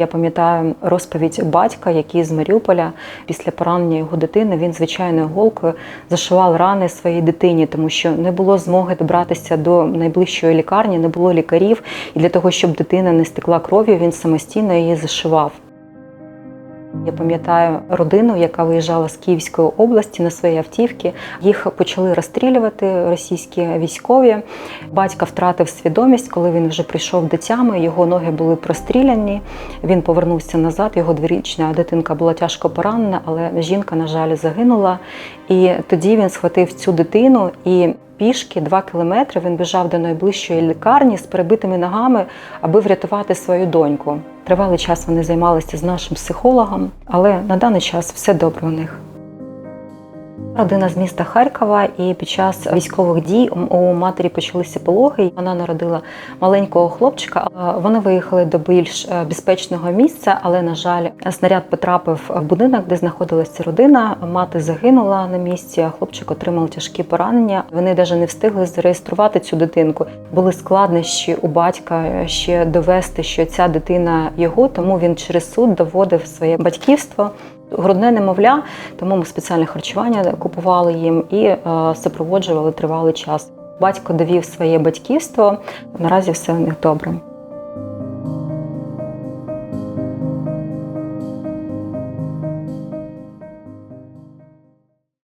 Я пам'ятаю розповідь батька, який з Маріуполя після поранення його дитини він звичайною голкою зашивав рани своїй дитині, тому що не було змоги добратися до найближчої лікарні, не було лікарів. І для того, щоб дитина не стекла кров'ю, він самостійно її зашивав. Я пам'ятаю родину, яка виїжджала з Київської області на свої автівки. Їх почали розстрілювати російські військові. Батька втратив свідомість, коли він вже прийшов до тями. Його ноги були простріляні. Він повернувся назад. Його дворічна дитинка була тяжко поранена, але жінка, на жаль, загинула. І тоді він схватив цю дитину і. Пішки два кілометри він біжав до найближчої лікарні з перебитими ногами, аби врятувати свою доньку. Тривалий час вони займалися з нашим психологом, але на даний час все добре у них. Родина з міста Харкова, і під час військових дій у матері почалися пологи. Вона народила маленького хлопчика. Вони виїхали до більш е, безпечного місця, але на жаль, снаряд потрапив в будинок, де знаходилася родина. Мати загинула на місці. а Хлопчик отримав тяжкі поранення. Вони навіть не встигли зареєструвати цю дитинку. Були складнощі у батька ще довести, що ця дитина його, тому він через суд доводив своє батьківство. Грудне немовля, тому ми спеціальне харчування купували їм і е, супроводжували тривалий час. Батько довів своє батьківство. Наразі все у них добре.